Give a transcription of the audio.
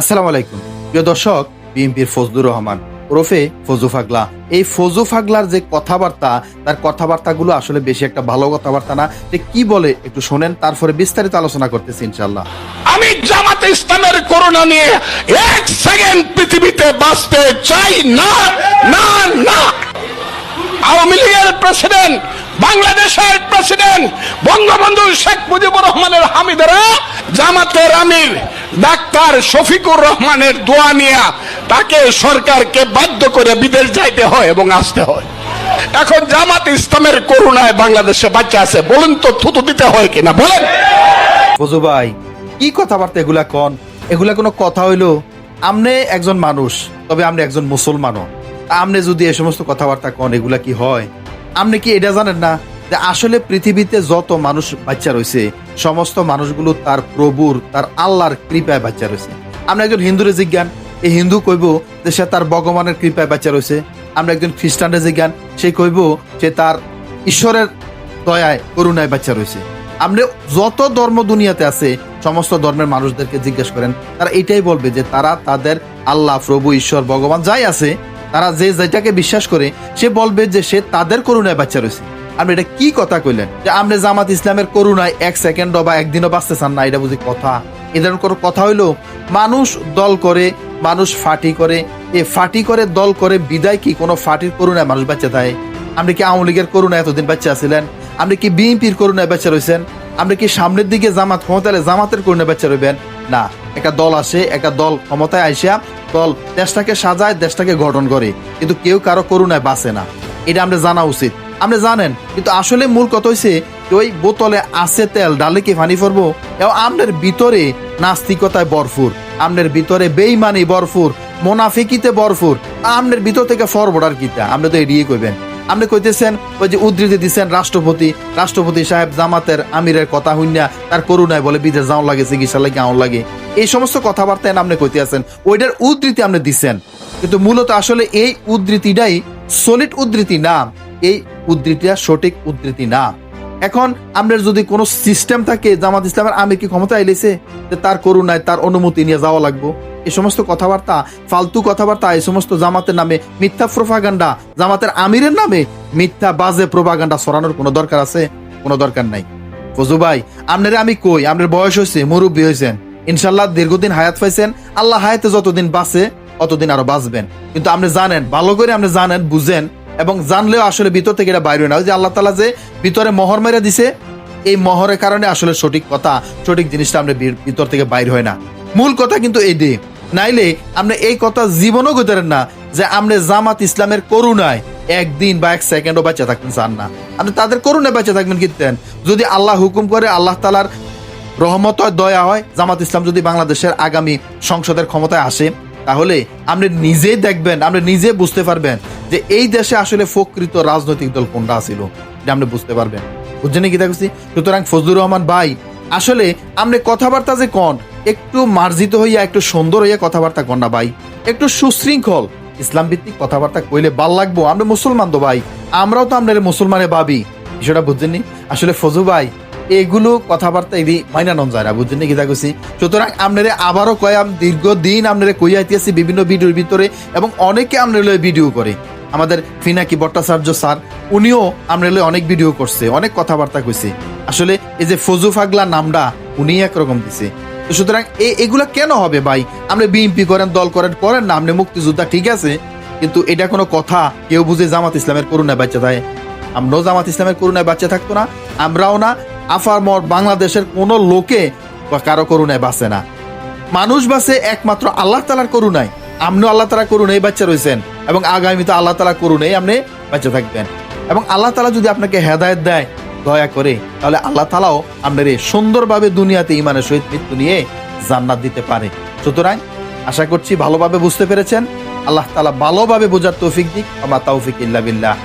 আসসালামু আলাইকুম। প্রিয় দর্শক, বিএনপির ফজলুর রহমান ওরফে ফজু ফাগলা। এই ফজু ফাগলার যে কথাবার্তা, তার কথাবার্তাগুলো আসলে বেশি একটা ভালো কথাবার্তা না। যে কি বলে একটু শোনেন, তারপরে বিস্তারিত আলোচনা করতেছি ইনশাল্লাহ আমি জামাতে ইসলামের করোনা নিয়ে এক সেকেন্ড পৃথিবীতে বাঁচতে চাই না না না। আওয়ামী লীগের প্রেসিডেন্ট, বাংলাদেশের প্রেসিডেন্ট, বঙ্গবন্ধু শেখ রহমানের হামিদরা জামাতের আমির ডাক্তার শফিকুর রহমানের দোয়া নিয়ে তাকে সরকারকে বাধ্য করে বিদেশ যাইতে হয় এবং আসতে হয়। এখন জামাত ইসলামের করোনায় বাংলাদেশে বাচ্চা আছে, বলুন তো থুতু দিতে হয় কিনা, বলেন। ভাই, কি কথাবার্তা এগুলা কন? এগুলা কোনো কথা হইল? আমনে একজন মানুষ, তবে আপনি একজন মুসলমানও। আমনে যদি এই সমস্ত কথাবার্তা কন, এগুলা কি হয়? আপনি কি এটা জানেন না? যে আসলে পৃথিবীতে যত মানুষ বাচ্চা রয়েছে, সমস্ত মানুষগুলো তার প্রভুর, তার আল্লাহর কৃপায় বাচ্চা রয়েছে। আমরা একজন হিন্দুরে জিজ্ঞান, এই হিন্দু কইব যে সে তার ভগবানের কৃপায় বাচ্চা রয়েছে। আমরা একজন খ্রিস্টানরে জিজ্ঞান, সে কইব যে তার ঈশ্বরের দয়ায়, করুণায় বাচ্চা রয়েছে। আপনি যত ধর্ম দুনিয়াতে আছে, সমস্ত ধর্মের মানুষদেরকে জিজ্ঞেস করেন, তারা এটাই বলবে যে তারা তাদের আল্লাহ, প্রভু, ঈশ্বর, ভগবান যাই আছে, তারা যে যেটাকে বিশ্বাস করে, সে বলবে যে সে তাদের করুণায় বাচ্চা রয়েছে। আপনি এটা কি কথা কইলেন? যে আপনি জামাত ইসলামের করুণায় এক সেকেন্ড বা একদিনও বাঁচতে চান না, এটা বুঝি কথা? এ ধরনের কোনো কথা হইল? মানুষ দল করে, মানুষ ফাটি করে, এ ফাটি করে, দল করে, বিদায় কি কোনো ফাটির করুণায় মানুষ বাচ্চা থাকে আপনি কি আওয়ামী লীগের করুণায় এতদিন বাচ্চা আছিলেন? আপনি কি বিএনপির করুণায় বাচ্চা রয়েছেন আপনি কি সামনের দিকে জামাত, ক্ষমতায় জামাতের করুণায় বাচ্চা রইবেন? না, একটা দল আসে, একটা দল ক্ষমতায় আইসা দল দেশটাকে সাজায়, দেশটাকে গঠন করে। কিন্তু কেউ কারও করুণায় বাঁচে না। এটা আমরা জানা উচিত। আপনি জানেন, কিন্তু আসলে মূল কথা হয়েছে ওই বোতলে আছে তেল, ডালে কি ফানি পড়ব? এবং আমনের ভিতরে নাস্তিকতায় বরফুর আমনের ভিতরে বেইমানি বরফুর মোনাফিকিতে বরফুর আমনের ভিতর থেকে ফরবর্ড আর কিতা? আপনি তো এড়িয়ে কইবেন। আপনি কইতেছেন, ওই যে উদ্ধৃতি দিচ্ছেন রাষ্ট্রপতি রাষ্ট্রপতি সাহেব জামাতের আমিরের কথা হইনা তার করুণায় বলে, বিদেশ যাওয়ার লাগে চিকিৎসা লাগে আউন লাগে। এই সমস্ত কথাবার্তা আপনি কইতে আছেন, ওইটার উদ্ধৃতি আপনি দিচ্ছেন কিন্তু মূলত আসলে এই উদ্ধৃতিটাই সলিড উদ্ধৃতি না, এই উদ্ধৃতিটা সঠিক উদ্ধৃতি না। এখন আমাদের যদি কোনো সিস্টেম থাকে, জামাত ইসলামের আমির কি ক্ষমতা এলেছে, যে তার করুণায়, তার অনুমতি নিয়ে যাওয়া লাগবো? এই সমস্ত কথাবার্তা, ফালতু কথাবার্তা এই সমস্ত জামাতের নামে মিথ্যা প্রোপাগান্ডা জামাতের আমিরের নামে মিথ্যা বাজে প্রোপাগান্ডা সরানোর কোনো দরকার আছে? কোনো দরকার নাই। ফজু ভাই আপনারে আমি কই? আপনার বয়স হয়েছে, মুরব্বী হয়েছেন। ইনশাল্লাহ দীর্ঘদিন হায়াত পাইছেন। আল্লাহ হায়াতে যতদিন বাঁচে অতদিন আরও বাঁচবেন। কিন্তু আপনি জানেন, ভালো করে আপনি জানেন, বুঝেন এবং জানলেও আসলে ভিতর থেকে এটা বাইরে না। ওই যে আল্লাহ তালা যে ভিতরে মহর মেরে দিছে, এই মহরের কারণে আসলে সঠিক কথা, সঠিক জিনিসটা আমরা ভিতর থেকে বাইর হয় না। মূল কথা কিন্তু এই দিয়ে নাইলে আপনি এই কথা জীবনও গতেন না যে আপনি জামাত ইসলামের করুণায় একদিন বা এক সেকেন্ডও বাঁচা থাকতেন চান না আপনি তাদের করুণায় বাঁচা থাকবেন কিনতেন যদি আল্লাহ হুকুম করে, আল্লাহ তালার রহমত দয়া হয়, জামাত ইসলাম যদি বাংলাদেশের আগামী সংসদের ক্ষমতায় আসে তাহলে আপনি নিজেই দেখবেন, আপনি নিজে বুঝতে পারবেন যে এই দেশে আসলে প্রকৃত রাজনৈতিক দল কোনটা ছিল এটা আপনি বুঝতে পারবেন। বুঝছেন কি দেখছি সুতরাং ফজলুর রহমান ভাই, আসলে আপনি কথাবার্তা যে কন, একটু মার্জিত হইয়া, একটু সুন্দর হইয়া কথাবার্তা কন না ভাই। একটু সুশৃঙ্খল। ইসলাম ভিত্তিক কথাবার্তা কইলে ভালো লাগবো। আমরা মুসলমান তো ভাই, আমরাও তো আপনার মুসলমানে ভাবি। বিষয়টা বুঝছেননি আসলে ফজু ভাই এগুলো কথাবার্তা এদি মাইনা নন যায় না, বুঝছেন কি দেখছি সুতরাং আপনারে আবারও কয়াম দীর্ঘদিন আপনারে কইয়া আইতেছি বিভিন্ন ভিডিওর ভিতরে এবং অনেকে আপনার ভিডিও করে। আমাদের ফিনাকি ভট্টাচার্য স্যার, উনিও আপনার অনেক ভিডিও করছে, অনেক কথাবার্তা কইছে। আসলে এই যে ফজু ফাগলা নামটা উনি একরকম দিছে। সুতরাং এগুলা কেন হবে ভাই? আপনি বিএনপি করেন, দল করেন করেন না আপনি মুক্তিযোদ্ধা ঠিক আছে, কিন্তু এটা কোনো কথা, কেউ বুঝে জামাত ইসলামের করুণায় বাচ্চা দেয়। আমরাও জামাত ইসলামের করুণায় বাচ্চা থাকতো না, আমরাও না আফার মর বাংলাদেশের কোনো লোকে বা কারও করুণায় বাঁচে না। মানুষ বাঁচে একমাত্র আল্লাহ তালার করুণায়। আপনিও আল্লাহ তালা করুণাই বাচ্চা রয়েছেন এবং আগামীতে আল্লাহ তালা করুণাই আপনি বাচ্চা থাকবেন। এবং আল্লাহ তালা যদি আপনাকে হেদায়ত দেয়, দয়া করে, তাহলে আল্লাহ তালাও আপনার এই সুন্দরভাবে দুনিয়াতে ইমানের সহিত মৃত্যু নিয়ে জান্নাত দিতে পারে। সুতরাং আশা করছি ভালোভাবে বুঝতে পেরেছেন। আল্লাহ তালা ভালোভাবে বোঝার তৌফিক দিক। আমার তৌফিক ইল্লা বিল্লাহ।